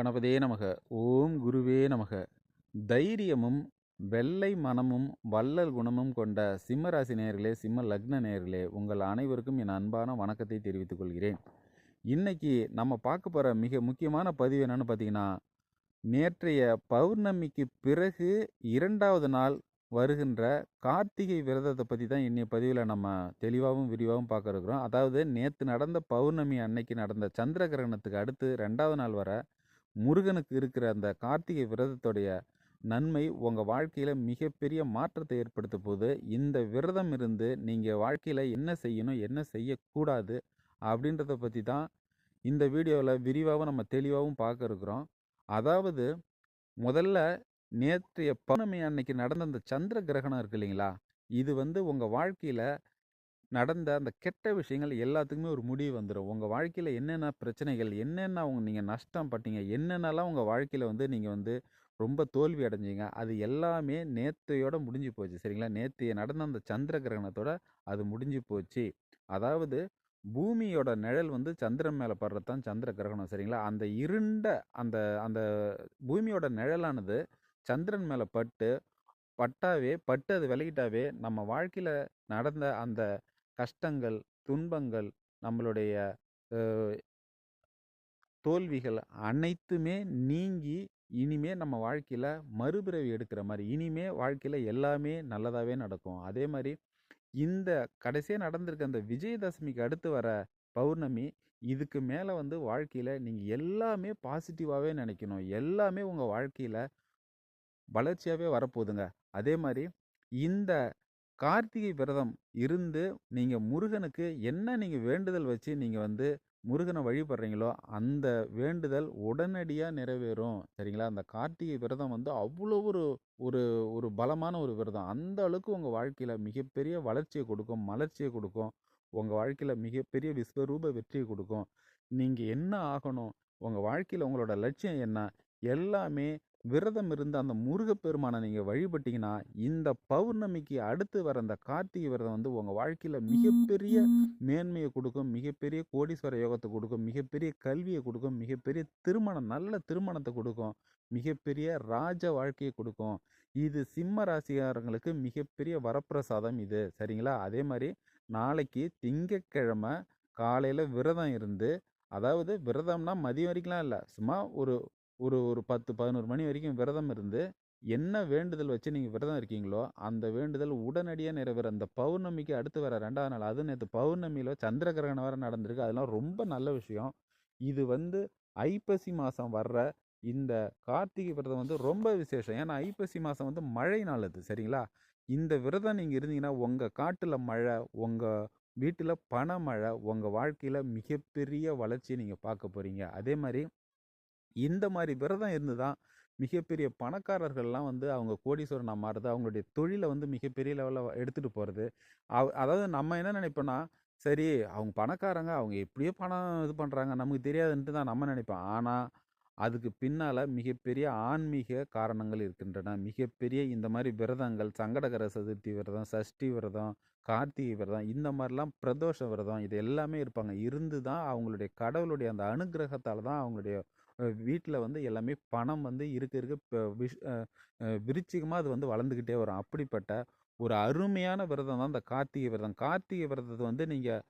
கணபதே நமக. ஓம் குருவே நமக. தைரியமும் வெள்ளை மனமும் வள்ளல் குணமும் கொண்ட சிம்ம ராசி நேயர்களே சிம்ம லக்ன நேர்களே உங்கள் அனைவருக்கும் என் அன்பான வணக்கத்தை தெரிவித்துக் கொள்கிறேன். இன்னைக்கு நம்ம பார்க்க போகிற மிக முக்கியமான பதிவு என்னன்னு பார்த்தீங்கன்னா நேற்றைய பௌர்ணமிக்கு பிறகு இரண்டாவது நாள் வருகின்ற கார்த்திகை விரதத்தை பற்றி தான் இன்னைய பதிவில் நம்ம தெளிவாகவும் விரிவாகவும் பார்க்க இருக்கிறோம் அதாவது நேற்று நடந்த பௌர்ணமி அன்னைக்கு நடந்த சந்திர கிரகணத்துக்கு அடுத்து ரெண்டாவது நாள் வர முருகனுக்கு இருக்கிற அந்த கார்த்திகை விரதத்துடைய நன்மை உங்கள் வாழ்க்கையில் மிகப்பெரிய மாற்றத்தை ஏற்படுத்த போது இந்த விரதம் இருந்து நீங்கள் வாழ்க்கையில் என்ன செய்யணும் என்ன செய்யக்கூடாது அப்படின்றத பற்றி தான் இந்த வீடியோவில் விரிவாகவும் நம்ம தெளிவாகவும் பார்க்க இருக்கிறோம். அதாவது முதல்ல நேற்றைய பௌர்ணமி அன்னைக்கு நடந்த அந்த சந்திர கிரகணம் இருக்கு இல்லைங்களா? இது வந்து உங்கள் வாழ்க்கையில் நடந்த அந்த கெட்ட விஷயங்கள் எல்லாத்துக்குமே ஒரு முடிவு வந்துடும் உங்கள் வாழ்க்கையில் என்னென்ன பிரச்சனைகள் என்னென்ன அவங்க நீங்கள் நஷ்டம் பட்டீங்க என்னென்னலாம் உங்கள் வாழ்க்கையில் வந்து நீங்கள் வந்து ரொம்ப தோல்வி அடைஞ்சீங்க அது எல்லாமே நேற்றையோட முடிஞ்சு போச்சு சரிங்களா? நேற்றைய நடந்த அந்த சந்திர கிரகணத்தோட அது முடிஞ்சு போச்சு. அதாவது பூமியோட நிழல் வந்து சந்திரன் மேலே படுறது தான் சந்திர கிரகணம் சரிங்களா? அந்த இருண்ட அந்த அந்த பூமியோட நிழலானது சந்திரன் மேலே பட்டு பட்டாவே பட்டு அது விலகிட்டாவே நம்ம வாழ்க்கையில் நடந்த அந்த கஷ்டங்கள் துன்பங்கள் நம்மளுடைய தோல்விகள் அனைத்துமே நீங்கி இனிமே நம்ம வாழ்க்கையில் மறுபிறவி எடுக்கிற மாதிரி இனிமே வாழ்க்கையில் எல்லாமே நல்லதாகவே நடக்கும். அதே மாதிரி இந்த கடைசியாக நடந்திருக்க அந்த விஜயதசமிக்கு அடுத்து வர பௌர்ணமி இதுக்கு மேலே வந்து வாழ்க்கையில் நீங்கள் எல்லாமே பாசிட்டிவாகவே நினைக்கணும். எல்லாமே உங்கள் வாழ்க்கையில் வளர்ச்சியாகவே வரப்போகுதுங்க. அதே மாதிரி இந்த கார்த்திகை விரதம் இருந்து நீங்கள் முருகனுக்கு என்ன நீங்கள் வேண்டுதல் வச்சு நீங்கள் வந்து முருகனை வழிபடுறீங்களோ அந்த வேண்டுதல் உடனடியாக நிறைவேறும். சரிங்களா? அந்த கார்த்திகை விரதம் வந்து அவ்வளோ ஒரு ஒரு ஒரு பலமான ஒரு விரதம். அந்த அளவுக்கு உங்கள் வாழ்க்கையில் மிகப்பெரிய வளர்ச்சியை கொடுக்கும் மலர்ச்சியை கொடுக்கும். உங்கள் வாழ்க்கையில் மிகப்பெரிய விஸ்வரூப வெற்றியை கொடுக்கும். நீங்கள் என்ன ஆகணும்? உங்கள் வாழ்க்கையில் உங்களோட லட்சியம் என்ன? எல்லாமே விரதம் இருந்து அந்த முருகப்பெருமானை நீங்கள் வழிபட்டீங்கன்னா இந்த பௌர்ணமிக்கு அடுத்து வர அந்த கார்த்திகை விரதம் வந்து உங்கள் வாழ்க்கையில் மிகப்பெரிய மேன்மையை கொடுக்கும் மிகப்பெரிய கோடீஸ்வர யோகத்தை கொடுக்கும் மிகப்பெரிய கல்வியை கொடுக்கும் மிகப்பெரிய திருமணம் நல்ல திருமணத்தை கொடுக்கும் மிகப்பெரிய ராஜ வாழ்க்கையை கொடுக்கும். இது சிம்ம ராசிக்காரங்களுக்கு மிகப்பெரிய வரப்பிரசாதம் இது. சரிங்களா? அதே மாதிரி நாளைக்கு திங்கட்கிழமை காலையில் விரதம் இருந்து அதாவது விரதம்னா மதியம் வரைக்கும்லாம் இல்லை சும்மா ஒரு ஒரு ஒரு பத்து பதினோரு மணி வரைக்கும் விரதம் இருந்து என்ன வேண்டுதல் வச்சு நீங்கள் விரதம் இருக்கீங்களோ அந்த வேண்டுதல் உடனடியாக நிறைவேற அந்த பௌர்ணமிக்கு அடுத்து வர ரெண்டாவது நாள் அது நேற்று பௌர்ணமியில் சந்திர கிரகணம் வர நடந்திருக்கு. அதெல்லாம் ரொம்ப நல்ல விஷயம். இது வந்து ஐப்பசி மாதம் வர்ற இந்த கார்த்திகை விரதம் வந்து ரொம்ப விசேஷம். ஏன்னா ஐப்பசி மாதம் வந்து மழை நாள் அது சரிங்களா? இந்த விரதம் நீங்கள் இருந்தீங்கன்னா உங்கள் காட்டில் மழை உங்கள் வீட்டில் பணமழை உங்கள் வாழ்க்கையில் மிகப்பெரிய வளர்ச்சியை நீங்கள் பார்க்க போகிறீங்க அதே மாதிரி இந்த மாதிரி விரதம் இருந்து தான் மிகப்பெரிய பணக்காரர்கள்லாம் வந்து அவங்க கோடீஸ்வரனாக மாறுது. அவங்களுடைய தொழிலை வந்து மிகப்பெரிய லெவலில் எடுத்துகிட்டு போகிறது அவ அதாவது நம்ம என்ன நினைப்போன்னா சரி அவங்க பணக்காரங்க அவங்க எப்படியோ பணம் இது பண்ணுறாங்க நமக்கு தெரியாதுன்ட்டு தான் நம்ம நினைப்போம். ஆனால் அதுக்கு பின்னால் மிகப்பெரிய ஆன்மீக காரணங்கள் இருக்கின்றன. மிகப்பெரிய இந்த மாதிரி விரதங்கள் சங்கடகர சதுர்த்தி விரதம் சஷ்டி விரதம் கார்த்திகை விரதம் இந்த மாதிரிலாம் பிரதோஷ விரதம் இது எல்லாமே இருப்பாங்க. இருந்து தான் அவங்களுடைய கடவுளுடைய அந்த அனுகிரகத்தால் தான் அவங்களுடைய வீட்டில் வந்து எல்லாமே பணம் வந்து இருக்க இருக்க. இப்போ விஷ் விருச்சிகமாக அது வந்து வளர்ந்துக்கிட்டே வரும். அப்படிப்பட்ட ஒரு அருமையான விரதம் தான் இந்த கார்த்திகை விரதம். கார்த்திகை விரதத்தை வந்து நீங்கள்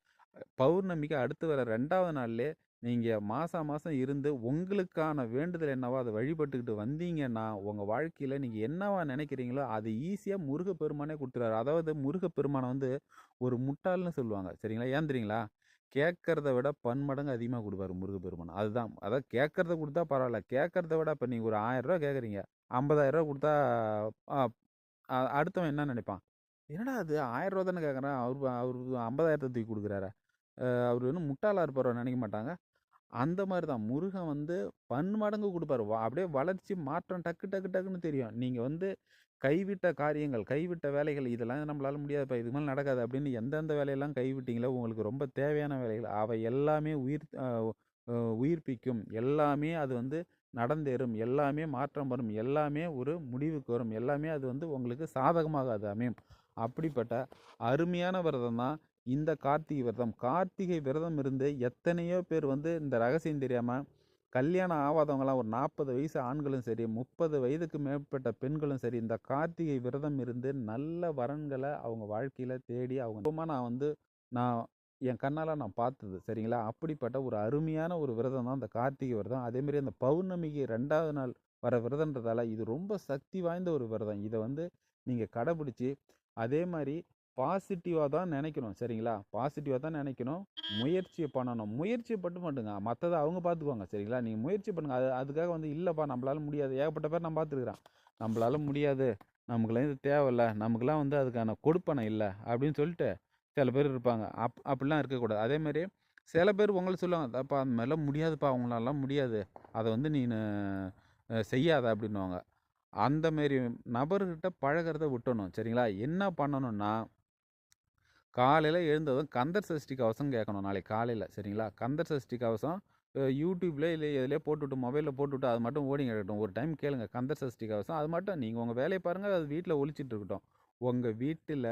பௌர்ணமிக்கு அடுத்து வர ரெண்டாவது நாள்லே நீங்கள் மாதம் மாதம் இருந்து உங்களுக்கான வேண்டுதல் என்னவோ அதை வழிபட்டுக்கிட்டு வந்தீங்கன்னா உங்கள் வாழ்க்கையில் நீங்கள் என்னவா நினைக்கிறீங்களோ அது ஈஸியாக முருகப்பெருமானே கொடுத்துறாரு. அதாவது முருகப்பெருமானை வந்து ஒரு முட்டாள்னு சொல்லுவாங்க. சரிங்களா? ஏன் தெரியுங்களா? கேட்கறத விட பன்மடங்கு அதிகமாக கொடுப்பாரு முருகப்பெருமான். அதுதான். அதாவது கேட்கறத கொடுத்தா பரவாயில்ல கேட்கறத விட இப்போ நீங்கள் ஒரு ஆயிரரூவா கேட்குறீங்க. ஐம்பதாயிரரூவா கொடுத்தா அடுத்தவன் என்ன நினைப்பான்? என்னடா அது ஆயிரம் தானே கேட்குறேன். அவர் அவர் ஐம்பதாயிரத்தை தூக்கி கொடுக்குறாரு? அவர் இன்னும் முட்டாளாக இருப்பாரோ நினைக்க மாட்டாங்க. அந்த மாதிரி தான். முருகன் வந்து பன்மடங்கு கொடுப்பாரு. வா- அப்படியே வளர்ச்சி மாற்றம் டக்கு டக்கு டக்குன்னு தெரியும். நீங்கள் வந்து கைவிட்ட காரியங்கள் கைவிட்ட வேலைகள் இதெல்லாம் நம்மளால முடியாதுப்பா. இதுக்கு மேலே நடக்காது அப்படின்னு எந்தெந்த வேலையெல்லாம் கைவிட்டீங்களோ உங்களுக்கு ரொம்ப தேவையான வேலைகள். அவை எல்லாமே உயிர் உயிர்ப்பிக்கும். எல்லாமே அது வந்து நடந்தேறும். எல்லாமே மாற்றம் வரும். எல்லாமே ஒரு முடிவுக்கு வரும். எல்லாமே அது வந்து உங்களுக்கு சாதகமாக அது அமையும் அப்படிப்பட்ட அருமையான விரதம் தான் இந்த கார்த்திகை விரதம். கார்த்திகை விரதம் இருந்து எத்தனையோ பேர் வந்து இந்த ரகசியம் தெரியாமல் கல்யாணம் ஆகாதவங்களாம் ஒரு நாற்பது வயசு ஆண்களும் சரி முப்பது வயதுக்கு மேற்பட்ட பெண்களும் சரி இந்த கார்த்திகை விரதம் இருந்து நல்ல வரன்களை அவங்க வாழ்க்கையில் தேடி அவங்க சும்மா நான் வந்து நான் என் கண்ணால் நான் பார்த்தது சரிங்களா? அப்படிப்பட்ட ஒரு அருமையான ஒரு விரதம் தான் இந்த கார்த்திகை விரதம். அதேமாரி அந்த பௌர்ணமிக்கு ரெண்டாவது நாள் வர விரதன்றதால இது ரொம்ப சக்தி வாய்ந்த ஒரு விரதம். இதை வந்து நீங்கள் கடைபிடிச்சி அதே மாதிரி பாசிட்டிவாக தான் நினைக்கணும் சரிங்களா? பாசிட்டிவாக தான் நினைக்கணும். முயற்சியை பண்ணணும். முயற்சியை பட்டு மட்டுங்க மற்றதை அவங்க பார்த்துக்குவாங்க சரிங்களா? நீங்கள் முயற்சி பண்ணுங்கள் அது அதுக்காக வந்து இல்லைப்பா நம்மளால முடியாது. ஏகப்பட்ட பேர் நான் பார்த்துருக்குறேன் நம்மளால முடியாது. நமக்குலாம் இது தேவையில்ல. நமக்குலாம் வந்து அதுக்கான கொடுப்பனை இல்லை. அப்படின்னு சொல்லிட்டு சில பேர் இருப்பாங்க. அப் அப்படிலாம் இருக்கக்கூடாது. அதேமாரி சில பேர் உங்களை சொல்லுவாங்க அப்பா அந்த மாதிரிலாம் முடியாதுப்பா. அவங்களாலாம் முடியாது. அதை வந்து நீ செய்யாத. அப்படின்னுவாங்க. அந்த மாரி நபர்கிட்ட பழகிறத விட்டணும் சரிங்களா? என்ன பண்ணணும்னா காலையில் எழுந்ததும் கந்தர் சஷ்டி கவசம் கேட்கணும் நாளைக்கு காலையில் சரிங்களா? கந்தர் சஷ்டி கவசம் யூடியூப்ல இல்லை எதுலேயே போட்டுவிட்டு மொபைலில் போட்டுவிட்டு அது மட்டும் ஓடி கிடக்கட்டும் ஒரு டைம் கேளுங்க. கந்தர் சஷ்டி கவசம் அது மட்டும் நீங்கள் உங்கள் வேலையை பாருங்கள் அது வீட்டில் ஒழிச்சிட்டு இருக்கட்டும். உங்கள் வீட்டில்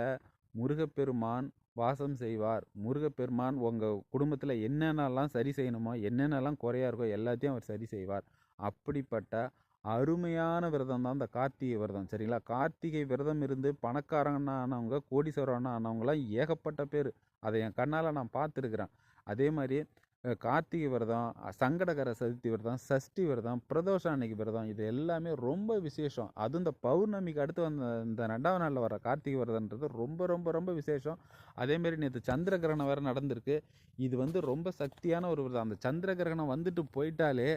முருகப்பெருமான் வாசம் செய்வார். முருகப்பெருமான் உங்கள் குடும்பத்தில் என்னென்னலாம் சரி செய்யணுமோ என்னென்னலாம் குறையா இருக்கோ எல்லாத்தையும் அவர் சரி செய்வார். அப்படிப்பட்ட அருமையான விரதம் தான் இந்த கார்த்திகை விரதம் சரிங்களா? கார்த்திகை விரதம் இருந்து பணக்காரங்கன்னா ஆனவங்க கோடீஸ்வரன்னா ஆனவங்களாம் ஏகப்பட்ட பேர். அதை என் கண்ணால் நான் பார்த்துருக்குறேன். அதே மாதிரி கார்த்திகை விரதம் சங்கடகர சதுர்த்தி விரதம் சஷ்டி விரதம் பிரதோஷ அன்னைக்கு விரதம் இது எல்லாமே ரொம்ப விசேஷம். அதுவும் இந்த பௌர்ணமிக்கு அடுத்து வந்த இந்த ரெண்டாவது நாளில் வர கார்த்திகை விரதன்றது ரொம்ப ரொம்ப ரொம்ப விசேஷம். அதேமாரி நேற்று சந்திர கிரகணம் வேறு நடந்திருக்கு. இது வந்து ரொம்ப சக்தியான ஒரு விரதம். அந்த சந்திர கிரகணம் வந்துட்டு போயிட்டாலே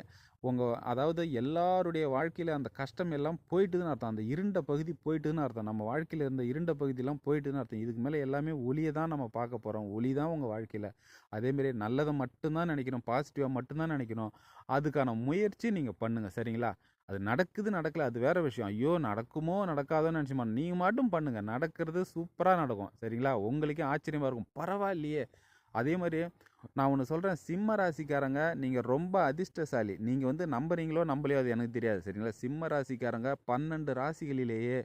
உங்கள் அதாவது எல்லாருடைய வாழ்க்கையில் அந்த கஷ்டம் எல்லாம் போயிட்டுதுன்னு அர்த்தம். அந்த இருண்ட பகுதி போயிட்டுதுன்னு அர்த்தம். நம்ம வாழ்க்கையில் இருந்த இருண்ட பகுதியெல்லாம் போயிட்டுதுன்னு அர்த்தம். இதுக்கு மேலே எல்லாமே ஒளியை தான் நம்ம பார்க்க போகிறோம் ஒளி தான் உங்கள் வாழ்க்கையில். அதேமாரி நல்லதை மட்டும்தான் நினைக்கணும். பாசிட்டிவாக மட்டும்தான் நினைக்கணும். அதுக்கான முயற்சி நீங்கள் பண்ணுங்கள் சரிங்களா? அது நடக்குது நடக்கல. அது வேறு விஷயம். ஐயோ நடக்குமோ நடக்காதோன்னு நினச்சிமா நீங்கள் மட்டும் பண்ணுங்கள் நடக்கிறது சூப்பராக நடக்கும். சரிங்களா? உங்களுக்கே ஆச்சரியமாக இருக்கும். பரவாயில்லையே. அதே மாதிரி நான் ஒன்று சொல்கிறேன் சிம்ம ராசிக்காரங்க நீங்கள் ரொம்ப அதிர்ஷ்டசாலி. நீங்கள் வந்து நம்புறீங்களோ நம்பலையோ அது எனக்கு தெரியாது சரிங்களா? சிம்ம ராசிக்காரங்க பன்னெண்டு ராசிகளிலேயே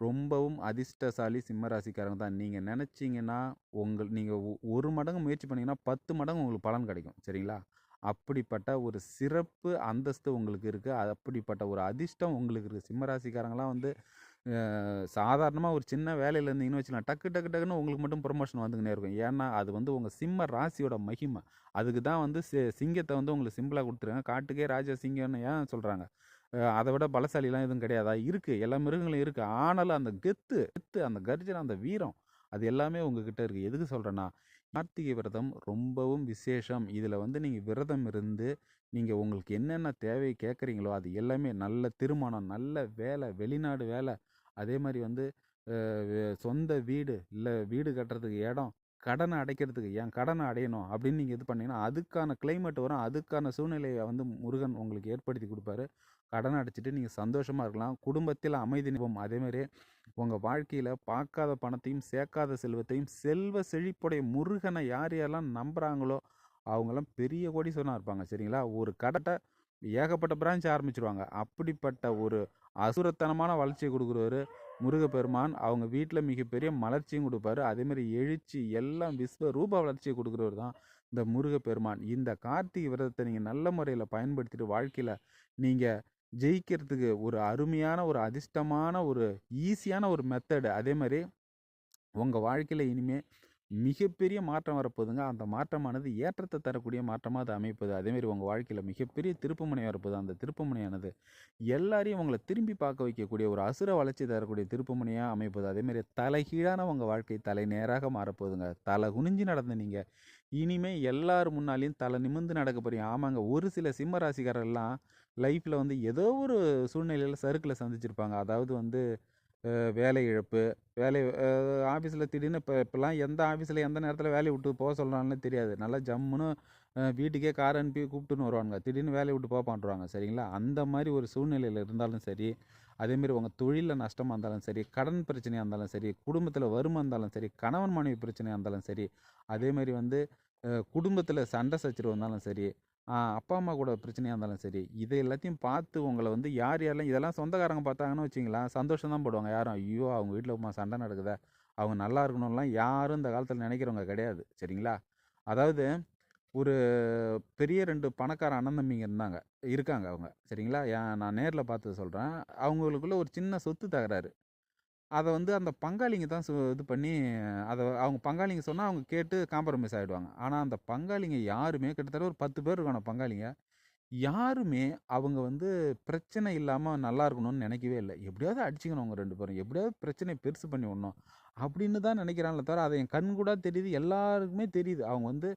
ரொம்பவும் அதிர்ஷ்டசாலி சிம்ம ராசிக்காரங்க தான். நீங்கள் நினச்சிங்கன்னா உங்கள் நீங்கள் ஒரு மடங்கு முயற்சி பண்ணிங்கன்னா பத்து மடங்கு உங்களுக்கு பலன் கிடைக்கும் சரிங்களா? அப்படிப்பட்ட ஒரு சிறப்பு அந்தஸ்து உங்களுக்கு இருக்குது அப்படிப்பட்ட ஒரு அதிர்ஷ்டம் உங்களுக்கு இருக்குது சிம்ம ராசிக்காரங்களாம் வந்து சாதாரணமாக ஒரு சின்ன வேலையில் இருந்தீங்கன்னு வச்சுக்கலாம். டக்கு டக்கு டக்குன்னு உங்களுக்கு மட்டும் ப்ரொமோஷன் வந்துக்கினே இருக்கும். ஏன்னா அது வந்து உங்கள் சிம்ம ராசியோட மகிமை. அதுக்கு தான் வந்து சி சிங்கத்தை வந்து உங்களுக்கு சிம்பிளாக கொடுத்துருங்க காட்டுக்கே ராஜா சிங்கம்னு ஏன் சொல்கிறாங்க அதை விட பலசாலிலாம் எதுவும் கிடையாதா. இருக்குது எல்லா மிருகங்களும் இருக்குது ஆனாலும் அந்த கெத்து கெத்து அந்த கர்ஜனை அந்த வீரம் அது எல்லாமே உங்ககிட்ட இருக்குது எதுக்கு சொல்கிறேன்னா கார்த்திகை விரதம் ரொம்பவும் விசேஷம். இதில் வந்து நீங்கள் விரதம் இருந்து நீங்கள் உங்களுக்கு என்னென்ன தேவை கேட்குறீங்களோ அது எல்லாமே நல்ல திருமணம் நல்ல வேலை வெளிநாடு வேலை அதே மாதிரி வந்து சொந்த வீடு இல்லை வீடு கட்டுறதுக்கு இடம் கடனை அடைக்கிறதுக்கு ஏன் கடனை அடையணும் அப்படின்னு நீங்கள் இது பண்ணிங்கன்னா அதுக்கான கிளைமேட் வரும். அதுக்கான சூழ்நிலையை வந்து முருகன் உங்களுக்கு ஏற்படுத்தி கொடுப்பாரு. கடனை அடைச்சிட்டு நீங்கள் சந்தோஷமாக இருக்கலாம். குடும்பத்தில் அமைதி நிபம் அதேமாதிரி உங்கள் வாழ்க்கையில் பார்க்காத பணத்தையும் சேர்க்காத செல்வத்தையும் செல்வ செழிப்புடைய முருகனை யார் யாரெல்லாம் நம்புகிறாங்களோ அவங்களாம் பெரிய கோடீஸ்வரனாக இருப்பாங்க. சரிங்களா? ஒரு கடட்டை ஏகப்பட்ட பிரான்ச் ஆரம்பிச்சிருவாங்க. அப்படிப்பட்ட ஒரு அசுரத்தனமான வளர்ச்சியை கொடுக்குறவர் முருகப்பெருமான். அவங்க வீட்டில் மிகப்பெரிய மலர்ச்சியும் கொடுப்பாரு. அதேமாதிரி எழுச்சி எல்லாம் விஸ்வ ரூப வளர்ச்சியை கொடுக்குறவர் தான் இந்த முருகப்பெருமான். இந்த கார்த்திகை விரதத்தை நீங்கள் நல்ல முறையில் பயன்படுத்திட்டு வாழ்க்கையில் நீங்கள் ஜெயிக்கிறதுக்கு ஒரு அருமையான ஒரு அதிர்ஷ்டமான ஒரு ஈஸியான ஒரு மெத்தடு அதே மாதிரி உங்கள் வாழ்க்கையில் இனிமேல் மிகப்பெரிய மாற்றம் வரப்போகுதுங்க. அந்த மாற்றமானது ஏற்றத்தை தரக்கூடிய மாற்றமாக அது அமைப்பது அதேமாரி உங்கள் வாழ்க்கையில் மிகப்பெரிய திருப்புமுனை வரப்போகுது. அந்த திருப்புமுனையானது எல்லாரையும் உங்களை திரும்பி பார்க்க வைக்கக்கூடிய ஒரு அசுர வளர்ச்சி தரக்கூடிய திருப்புமுனையாக அமைப்பது அதேமாரி தலைகீழான உங்கள் வாழ்க்கை தலை நேராக மாறப்போகுதுங்க. தலை குனிஞ்சு நடந்து நீங்கள் இனிமேல் எல்லார் முன்னாலையும் தலை நிமிந்து நடக்க போகிறீங்க ஆமாங்க. ஒரு சில சிம்ம ராசிக்காரெல்லாம் லைஃப்பில் வந்து ஏதோ ஒரு சூழ்நிலையில் சறுக்கில் சந்திச்சிருப்பாங்க. அதாவது வந்து வேலை இழப்பு வேலை ஆஃபீஸில் திடீர்னு இப்போ இப்போலாம் எந்த ஆஃபீஸில் எந்த நேரத்தில் வேலையை விட்டு போக சொல்கிறாங்கன்னு தெரியாது. நல்லா ஜம்முன்னு வீட்டுக்கே கார் அனுப்பி கூப்பிட்டுன்னு வருவாங்க திடீர்னு வேலையை விட்டு போக சரிங்களா? அந்த மாதிரி ஒரு சூழ்நிலையில் இருந்தாலும் சரி அதேமாரி உங்கள் தொழிலில் நஷ்டமாக இருந்தாலும் சரி கடன் பிரச்சனையாக இருந்தாலும் சரி குடும்பத்தில் வறுமை இருந்தாலும் சரி கணவன் மனைவி பிரச்சனையாக இருந்தாலும் சரி அதேமாதிரி வந்து குடும்பத்தில் சண்டை சச்சரவு இருந்தாலும் சரி அப்பா அம்மா கூட பிரச்சனையாக இருந்தாலும் சரி இதை எல்லாத்தையும் பார்த்து உங்களை வந்து யார் யாரெல்லாம் இதெல்லாம் சொந்தக்காரங்க பார்த்தாங்கன்னு வச்சிங்களேன் சந்தோஷம் தான் போடுவாங்க யாரும் ஐயோ அவங்க வீட்டில் சண்டை நடக்குதா அவங்க நல்லா இருக்கணும்லாம் யாரும் இந்த காலத்தில் நினைக்கிறவங்க கிடையாது சரிங்களா அதாவது ஒரு பெரிய ரெண்டு பணக்கார அண்ணன் தம்பிங்க இருந்தாங்க. இருக்காங்க அவங்க. சரிங்களா? ஏன் நான் நேரில் பார்த்து சொல்கிறேன் அவங்களுக்குள்ள ஒரு சின்ன சொத்து தகராறு. அதை வந்து அந்த பங்காளிங்க தான் சு இது பண்ணி அதை அவங்க பங்காளிங்க சொன்னால் அவங்க கேட்டு காம்ப்ரமைஸ் ஆகிடுவாங்க ஆனால் அந்த பங்காளிங்க யாருமே கிட்டத்தட்ட ஒரு 10 பேர் இருக்கணும் பங்காளிங்க. யாருமே அவங்க வந்து பிரச்சனை இல்லாமல் நல்லா இருக்கணும்னு நினைக்கவே இல்லை எப்படியாவது அடிச்சுக்கணும் அவங்க ரெண்டு பேரும். எப்படியாவது பிரச்சனை பெருசு பண்ணி விடணும். அப்படின்னு தான் நெனைக்கிறாங்களே தவிர, அதை என் கண் கூட தெரியுது. எல்லாருக்குமே தெரியுது. அவங்க வந்து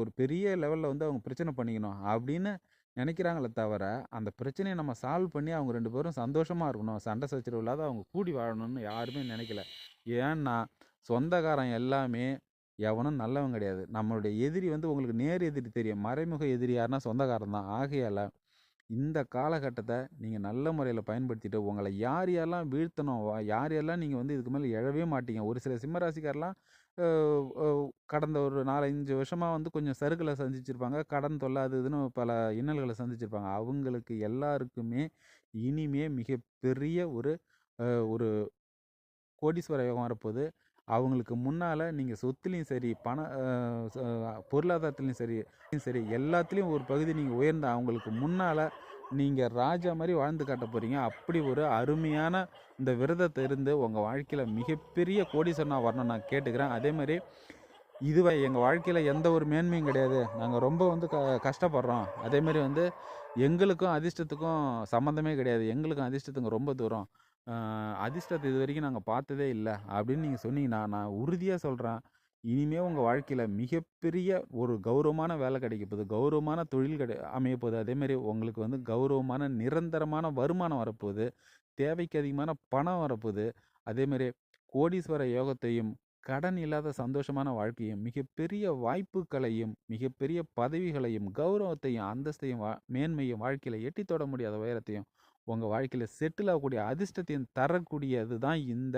ஒரு பெரிய லெவலில் வந்து அவங்க பிரச்சனை பண்ணிக்கணும் அப்படின்னு நினைக்கிறாங்களே தவிர, அந்த பிரச்சனையை நம்ம சால்வ் பண்ணி அவங்க ரெண்டு பேரும் சந்தோஷமாக இருக்கணும். சண்டை சச்சரவு இல்லாத அவங்க கூடி வாழணும்னு யாருமே நினைக்கல ஏன்னா, சொந்தக்காரன் எல்லாமே எவனும் நல்லவன் கிடையாது. நம்மளுடைய எதிரி வந்து உங்களுக்கு நேர் எதிரி தெரியும். மறைமுக எதிரி யாருன்னா சொந்தக்காரன் தான். ஆகையால் இந்த காலகட்டத்தை நீங்கள் நல்ல முறையில் பயன்படுத்திட்டு, உங்களை யார் யாரெல்லாம் வீழ்த்தணும், யார் யாரெல்லாம் நீங்கள் வந்து இதுக்கு மேலே எழவே மாட்டீங்க. ஒரு சில சிம்மராசிக்காரெலாம் கடந்த ஒரு நாலஞ்சு வருஷமாக வந்து கொஞ்சம் சறுக்கல சந்திச்சிருப்பாங்க. கடன் தொல்ல அது இதுன்னு பல இன்னல்களை சந்திச்சிருப்பாங்க. அவங்களுக்கு எல்லாருக்குமே இனிமே மிகப்பெரிய ஒரு ஒரு கோடீஸ்வர யோகம் வரப்போது. அவங்களுக்கு முன்னால் நீங்கள் சொத்துலேயும் சரி, பண பொருளாதாரத்துலேயும் சரி சரி எல்லாத்துலேயும் ஒரு பகுதி நீங்கள் உயர்ந்த அவங்களுக்கு முன்னால் நீங்கள் ராஜா மாதிரி வாழ்ந்து காட்ட போகிறீங்க அப்படி ஒரு அருமையான இந்த விரதத்தை இருந்து உங்கள் வாழ்க்கையில் மிகப்பெரிய கோடீஸ்வரனாக வரணும் நான் கேட்டுக்கிறேன். அதே மாதிரி இதுவை எங்கள் வாழ்க்கையில் எந்த ஒரு மேன்மையும் கிடையாது. நாங்கள் ரொம்ப வந்து க கஷ்டப்படுறோம். அதேமாரி வந்து எங்களுக்கும் அதிர்ஷ்டத்துக்கும் சம்மந்தமே கிடையாது. எங்களுக்கும் அதிர்ஷ்டத்துக்கும் ரொம்ப தூரம். அதிர்ஷ்டத்தை இது வரைக்கும் நாங்கள் பார்த்ததே இல்லை அப்படின்னு நீங்கள் சொன்னீங்கன்னா, நான் உறுதியாக சொல்கிறேன் இனிமே உங்கள் வாழ்க்கையில் மிகப்பெரிய ஒரு கௌரவமான வேலை கிடைக்க போகுது கௌரவமான தொழில் கிடை அமையப்போது. அதேமாரி உங்களுக்கு வந்து கௌரவமான நிரந்தரமான வருமானம் வரப்போது. தேவைக்கு அதிகமான பணம் வரப்போது. அதேமாரி கோடீஸ்வர யோகத்தையும், கடன் இல்லாத சந்தோஷமான வாழ்க்கையும், மிகப்பெரிய வாய்ப்புகளையும், மிகப்பெரிய பதவிகளையும், கௌரவத்தையும், அந்தஸ்தையும், வா மேன்மையும் வாழ்க்கையில் எட்டி தொட முடியாத உயரத்தையும், உங்கள் வாழ்க்கையில் செட்டில் ஆகக்கூடிய அதிர்ஷ்டத்தையும் தரக்கூடியது தான் இந்த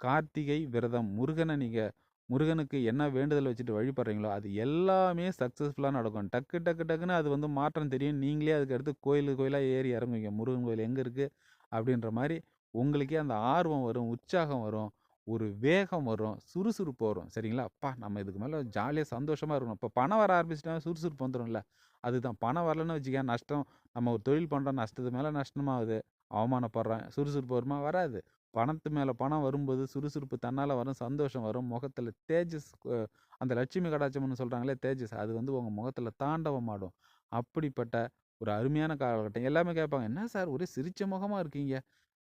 கார்த்திகை விரதம். முருகனை நீங்கள் முருகனுக்கு என்ன வேண்டுதல் வச்சுட்டு வழிபடுறீங்களோ, அது எல்லாமே சக்ஸஸ்ஃபுல்லாக நடக்கும். டக்கு டக்கு டக்குன்னு அது வந்து மாற்றம் தெரியும். நீங்களே அதுக்கு அடுத்து கோயிலுக்கு கோயிலாக ஏறி இறங்குவீங்க. முருகன் கோயில் எங்கே இருக்குது அப்படின்ற மாதிரி உங்களுக்கே அந்த ஆர்வம் வரும், உற்சாகம் வரும், ஒரு வேகம் வரும், சுறுசுறுப்பு வரும். சரிங்களா? அப்பா! நம்ம இதுக்கு மேலே ஜாலியாக சந்தோஷமாக இருக்கணும். இப்போ பணம் வர ஆரம்பிச்சிட்டா சுறுசுறுப்பு வந்துடும்ல அதுதான் பணம் வரலன்னு வச்சுக்க நஷ்டம். நம்ம ஒரு தொழில் பண்ணுறோம் நஷ்டத்து மேலே நஷ்டமாகுது அவமானப்படுறேன் சுறுசுறுப்பு வருமா? வராது. பணத்து மேலே பணம் வரும்போது சுறுசுறுப்பு தன்னால் வரும். சந்தோஷம் வரும். முகத்தில் தேஜஸ் அந்த லட்சுமி கடாட்சம்னு சொல்கிறாங்களே தேஜஸ். அது வந்து உங்கள் முகத்தில் தாண்டவம் ஆடும் அப்படிப்பட்ட ஒரு அருமையான காலகட்டம். எல்லாமே கேட்பாங்க. "என்ன சார் ஒரே சிரிச்ச முகமாக இருக்கீங்க?"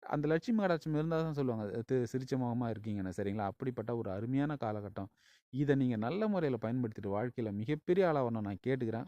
அந்த லட்சுமி கடாட்சம் இருந்தால் தான் சொல்லுவாங்க. சிரிச்ச முகமாக இருக்கீங்கன்னு. சரிங்களா? அப்படிப்பட்ட ஒரு அருமையான காலகட்டம். இதை நீங்கள் நல்ல முறையில் பயன்படுத்திட்டு வாழ்க்கையில் மிகப்பெரிய ஆளா நான் கேட்டுக்கிறேன்.